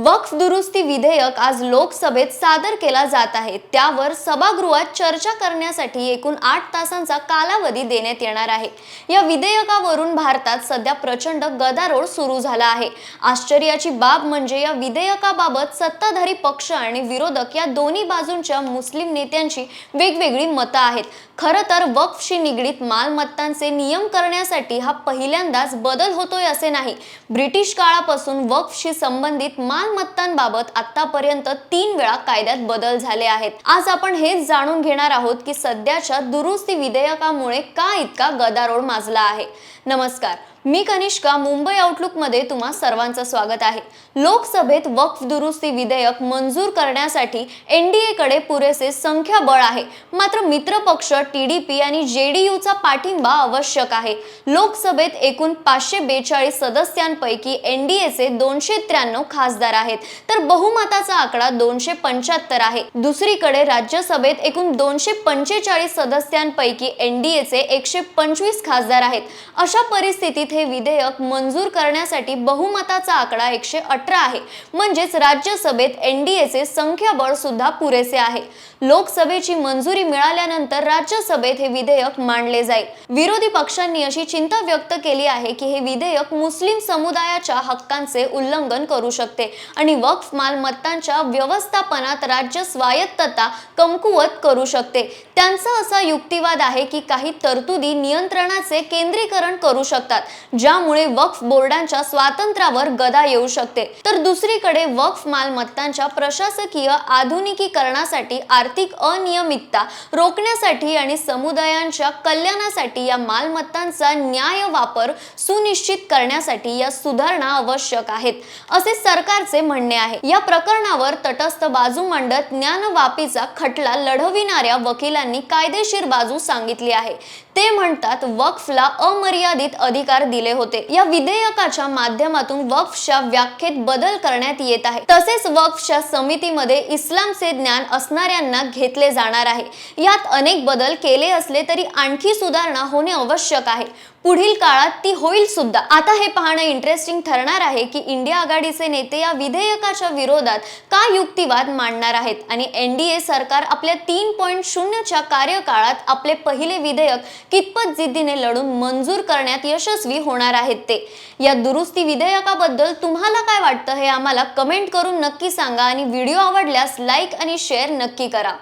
वक्फ दुरुस्ती विधेयक आज लोकसभेत सादर केला जात आहे. त्यावर सभागृहात चर्चा करण्यासाठी एकूण आठ तासांचा कालावधी देण्यात येणार आहे. या विधेयकावरून भारतात सध्या प्रचंड गदारोळ सुरू झाला आहे. आश्चर्याची बाब म्हणजे या विधेयकाबाबत सत्ताधारी पक्ष आणि विरोधक या दोन्ही बाजूंच्या मुस्लिम नेत्यांची वेगवेगळी मतं आहेत. खरं तर वक्फशी निगडीत मालमत्तांचे नियम करण्यासाठी हा पहिल्यांदाच बदल होतोय असे नाही. ब्रिटिश काळापासून वक्फशी संबंधित माल मालमत्तांबाबत आतापर्यंत तीन वेळा कायद्यात बदल झाले आहेत. आज आपण हेच जाणून घेणार आहोत की सध्याच्या दुरुस्ती विधेयकामुळे का इतका गदारोळ माजला आहे. नमस्कार. मी कनिष्का मुंबई आउटलुकमध्ये तुम्हा सर्वांचं स्वागत आहे. लोकसभेत वक्फ दुरुस्ती विधेयक मंजूर करण्यासाठी एनडीएकडे पुरेसे संख्याबळ आहे. मात्र मित्रपक्ष टी डी पी आणि जे डी यूचा पाठिंबा आवश्यक आहे. लोकसभेत एकूण पाचशे बेचाळीस सदस्यांपैकी एनडीएचे दोनशे त्र्याण्णव खासदार आहेत. तर बहुमताचा आकडा दोनशे पंच्याहत्तर आहे. दुसरीकडे राज्यसभेत एकूण दोनशे पंचेचाळीस सदस्यांपैकी एनडीएचे एकशे पंचवीस खासदार आहेत. अशा परिस्थितीत हे विधेयक मंजूर करण्यासाठी बहुमताचा आकडा एकशे अठरा आहे. म्हणजेच राज्यसभेत एनडीएचे संख्याबळ सुद्धा पुरेसे आहे. लोकसभेची मंजुरी मिळाल्यानंतर राज्यसभेत हे विधेयक मांडले जाईल. विरोधी पक्षांनी अशी चिंता व्यक्त केली आहे की हे विधेयक मुस्लिम समुदायाच्या हक्कांचे उल्लंघन करू शकते आणि वक्फ मालमत्तांच्या व्यवस्थापनात राज्य स्वायत्तता कमकुवत करू शकते. त्यांचा असा युक्तिवाद आहे की काही तरतुदी नियंत्रणाचे केंद्रीकरण करू शकतात. ज्यामुळे वक्फ बोर्डांच्या स्वातंत्र्यावर गदा येऊ शकते. तर दुसरीकडे वक्फ मालमत्तांच्या प्रशासकीय आधुनिकीकरणासाठी आर्थिक अनियमितता रोखण्यासाठी आणि समुदायांच्या कल्याणासाठी या मालमत्तांचा न्याय वापर सुनिश्चित करण्यासाठी या सुधारणा आवश्यक आहेत असे सरकारचे म्हणणे आहे. या प्रकरणावर तटस्थ बाजू मांडत ज्ञानवापीचा खटला लढविणाऱ्या वकिलांनी कायदेशीर बाजू सांगितली आहे. ते म्हणतात वक्फला अमर्यादित अधिकार दिले होते. या विधेयकाच्या माध्यमातून वक्फच्या व्याख्येत बदल करण्यात येत आहे. तसेच वक्फच्या समितीमध्ये इस्लामचे ज्ञान असणाऱ्यांना घेतले जाणार आहे. यात अनेक बदल केले असले तरी आणखी सुधारणा होणे आवश्यक आहे. पुढील काळात ती होईल सुद्धा. आता हे पाहणं इंटरेस्टिंग ठरणार आहे की इंडिया आघाडीचे नेते या विधेयकाच्या विरोधात का युक्तिवाद मांडणार आहेत? आणि एन डी ए सरकार आपल्या तीन पॉईंट शून्यच्या कार्यकाळात आपले पहिले विधेयक कितपत जिद्दीने लढून मंजूर करण्यात यशस्वी होणार आहेत ते? या दुरुस्ती विधेयकाबद्दल तुम्हाला काय वाटतं हे आम्हाला कमेंट करून नक्की सांगा आणि व्हिडिओ आवडल्यास लाईक आणि शेअर नक्की करा.